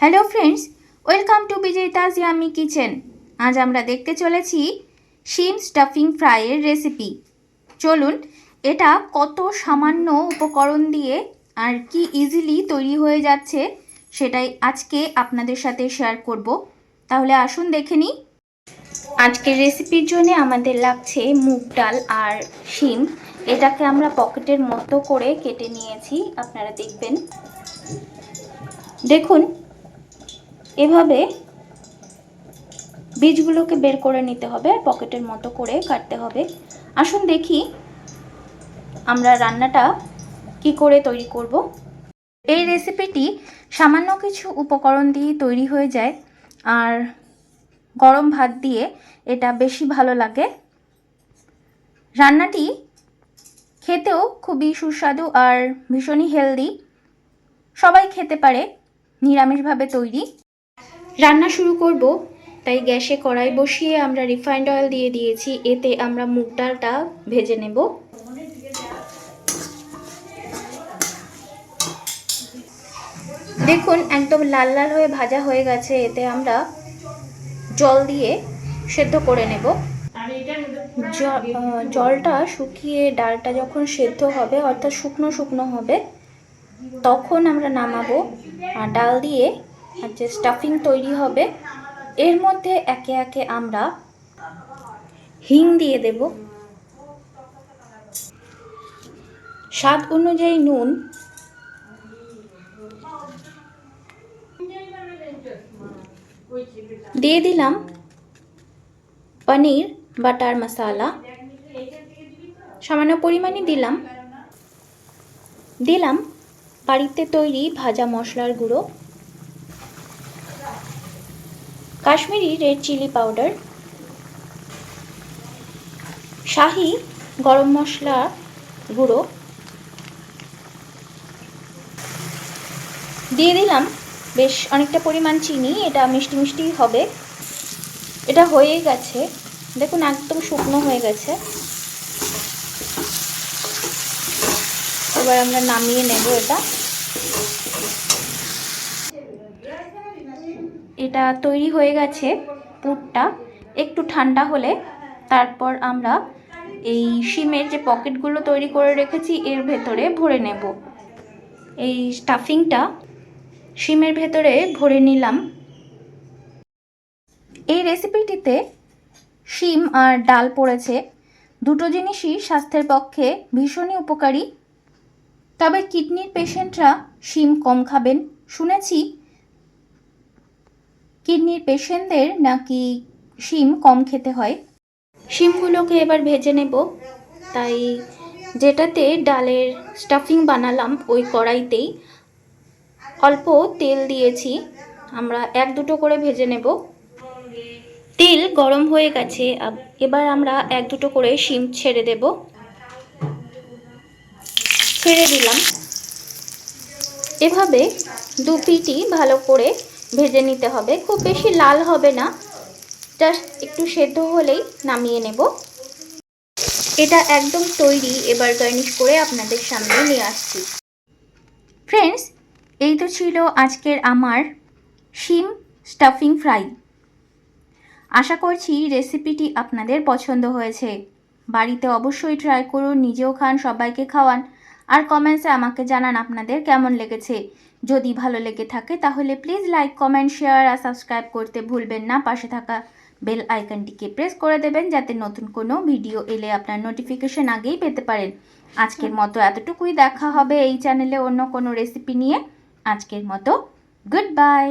Hello friends welcome to Bijoyita's yummy kitchen আজ আমরা দেখতে চলেছি শিম স্টাফিং ফ্রাইয়ের রেসিপি চলুন, এটা কত সামান্য উপকরণ দিয়ে আর কি ইজিলি তৈরি হয়ে যাচ্ছে সেটাই আজকে আপনাদের সাথে শেয়ার করব। তাহলে আসুন দেখে নিই। আজকের রেসিপির জন্য আমাদের লাগছে মুগ ডাল আর শিম। এটাকে আমরা পকেটের মতো করে কেটে নিয়েছি, আপনারা দেখবেন। দেখুন এভাবে বীজগুলোকে বের করে নিতে হবে আর পকেটের মতো করে কাটতে হবে। আসুন দেখি আমরা রান্নাটা কি করে তৈরি করব। এই রেসিপিটি সামান্য কিছু উপকরণ দিয়ে তৈরি হয়ে যায় আর গরম ভাত দিয়ে এটা বেশি ভালো লাগে। রান্নাটি খেতেও খুবই সুস্বাদু আর ভীষণই হেলদি সবাই খেতে পারে, নিরামিষভাবে তৈরি। রান্না শুরু করব। তাই গ্যাসে কড়াই বসিয়ে আমরা রিফাইন্ড অয়েল দিয়ে দিয়েছি। এতে আমরা মুগ ডালটা ভেজে নেব। দেখুন, একদম লাল লাল হয়ে ভাজা হয়ে গেছে। এতে আমরা জল দিয়ে সেদ্ধ করে নেব। জলটা শুকিয়ে ডালটা যখন সেদ্ধ হবে, অর্থাৎ শুকনো শুকনো হবে, তখন আমরা নামাবো। ডাল দিয়ে যে স্টাফিং তৈরি হবে, এর মধ্যে একে একে আমরা হিং দিয়ে দেব। স্বাদ অনুযায়ী নুন। দিয়ে দিলাম পনির, বাটার মশালা। সামান্য পরিমাণে দিলাম। দিলাম বাড়িতে তৈরি ভাজা মশলার গুঁড়ো। কাশ্মীরি রেড চিলি পাউডার শাহি গরম মশলা গুঁড়ো, দিয়ে দিলাম বেশ অনেকটা পরিমাণ চিনি, এটা মিষ্টি মিষ্টি হবে। এটা হয়ে গেছে। দেখুন, একদম শুকনো হয়ে গেছে। এবার আমরা নামিয়ে নেব এটা। এটা তৈরি হয়ে গেছে পুরটা। একটু ঠান্ডা হলে তারপর আমরা এই শিমের যে পকেটগুলো তৈরি করে রেখেছি, এর ভেতরে ভরে নেব। এই স্টাফিংটা শিমের ভেতরে ভরে নিলাম। এই রেসিপিটিতে শিম আর ডাল পড়েছে। দুটো জিনিসই স্বাস্থ্যের পক্ষে ভীষণই উপকারী। তবে কিডনির পেশেন্টরা শিম কম খাবেন। শুনেছি কিডনির পেশেন্টদের নাকি শিম কম খেতে হয়? শিমগুলোকে এবার ভেজে নেব। তাই যেটাতে ডালের স্টাফিং বানালাম, ওই কড়াইতেই অল্প তেল দিয়েছি। আমরা এক দুটো করে ভেজে নেব। তেল গরম হয়ে গেছে এবার আমরা এক দুটো করে শিম ছেড়ে দেব। ছেড়ে দিলাম। এভাবে দু পিটি ভালো করে ভেজে নিতে হবে। খুব বেশি লাল হবে না। জাস্ট একটু সেদ্ধ হলেই নামিয়ে নেব। এটা একদম তৈরি। এবার গার্নিশ করে আপনাদের সামনে নিয়ে আসছি। ফ্রেন্ডস এই তো ছিল আজকের আমার শিম স্টাফিং ফ্রাই আশা করছি রেসিপিটি আপনাদের পছন্দ হয়েছে। বাড়িতে অবশ্যই ট্রাই করুন, নিজেও খান, সবাইকে খাওয়ান। আর কমেন্টসে আমাকে জানান আপনাদের কেমন লেগেছে। যদি ভালো লেগে থাকে তাহলে প্লিজ লাইক কমেন্ট শেয়ার আর সাবস্ক্রাইব করতে ভুলবেন না। পাশে থাকা বেল আইকনটিকে প্রেস করে দেবেন যাতে নতুন কোনো ভিডিও এলে আপনার নোটিফিকেশন আগেই পেতে পারেন। আজকের মতো এতটুকুই। দেখা হবে এই চ্যানেলে অন্য কোনো রেসিপি নিয়ে। আজকের মতো গুড বাই